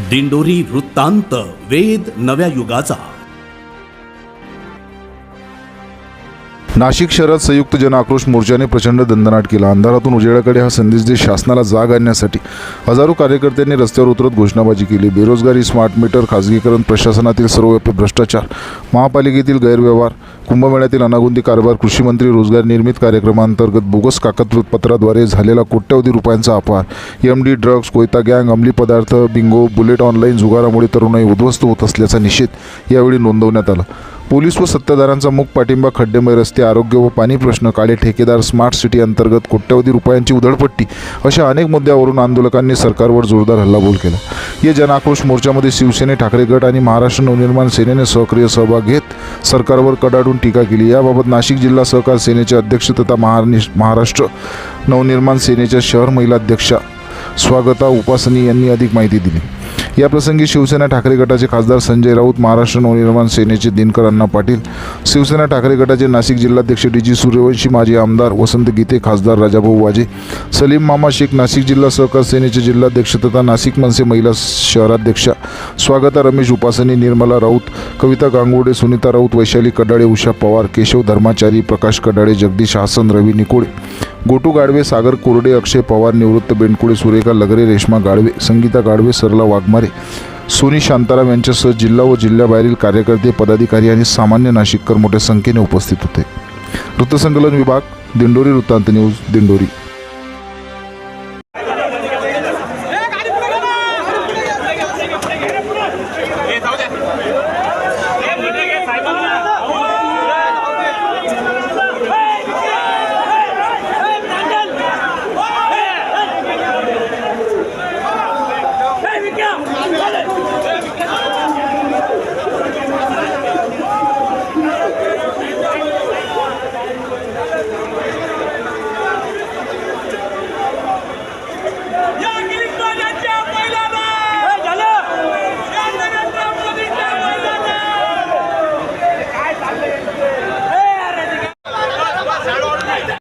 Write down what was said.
दिंडोरी वृत्तांत वेद नव्या युगाचा. नाशिक शहरात संयुक्त जन आक्रोश मोर्चाने प्रचंड दंदनाट केला. अंधारातून उजेडाकडे हा संदेश देत शासनाला जाग आणण्यासाठी हजारो कार्यकर्त्यांनी रस्त्यावर उतरत घोषणाबाजी केली. बेरोजगारी स्मार्ट मीटर खाजगीकरण प्रशासनातील सर्वव्यापी भ्रष्टाचार महापालिकेतील गैरव्यवहार कुंभमेळ्यातील अनागोंदी कारभार कृषी मंत्री रोजगार निर्मित कार्यक्रमांतर्गत बोगस कागदपत्राद्वारे झालेला कोट्यवधी रुपयांचा अपहार एम डी ड्रग्ज कोयता गँग अंमली पदार्थ बिंगो बुलेट ऑनलाईन जुगारामुळे तरुणाई उद्ध्वस्त होत असल्याचा निषेध यावेळी नोंदवण्यात आला. पोलीस व सत्ताधारांचा मुख पाठिंबा खड्डेमय रस्ते आरोग्य व पाणी प्रश्न काळे ठेकेदार स्मार्ट सिटी अंतर्गत कोट्यवधी रुपयांची उधळपट्टी अशा अनेक मुद्द्यावरून आंदोलकांनी सरकारवर जोरदार हल्लाबोल केला. या जनाक्रोश मोर्चामध्ये शिवसेने ठाकरे गट आणि महाराष्ट्र नवनिर्माण सेनेने सक्रिय सहभाग घेत सरकारवर कडाडून टीका केली. याबाबत नाशिक जिल्हा सहकार सेनेचे अध्यक्ष तथा महाराष्ट्र नवनिर्माण सेनेच्या शहर महिला अध्यक्षा स्वागता उपासनी यांनी अधिक माहिती दिली. याप्रसंगी शिवसेना ठाकरे गटाचे खासदार संजय राऊत महाराष्ट्र नवनिर्माण सेनेचे दिनकर अण्णा पाटील शिवसेना ठाकरे गटाचे नाशिक जिल्हाध्यक्ष डी जी सूर्यवंशी माजी आमदार वसंत गीते खासदार राजाभाऊ वाजे सलीम मामा शेख नाशिक जिल्हा सहकार सेनेचे जिल्हाध्यक्ष तथा नाशिक मनसे महिला शहराध्यक्षा स्वागता रमेश उपासनी निर्मला राऊत कविता गांगोडे सुनीता राऊत वैशाली कडाळे उषा पवार केशव धर्माचारी प्रकाश कडाळे जगदीश हासन रवी निकोळे गोटू गाडवे सागर कोरडे अक्षय पवार निवृत्त बेंडकुळे सुरेखा लगरे रेश्मा गाडवे संगीता गाडवे सरला वाघमारे सोनी शांताराम यांच्यासह जिल्हा व जिल्ह्याबाहेरील कार्यकर्ते पदाधिकारी आणि सामान्य नाशिककर मोठ्या संख्येने उपस्थित होते. वृत्तसंकलन विभाग दिंडोरी वृत्तांत न्यूज दिंडोरी.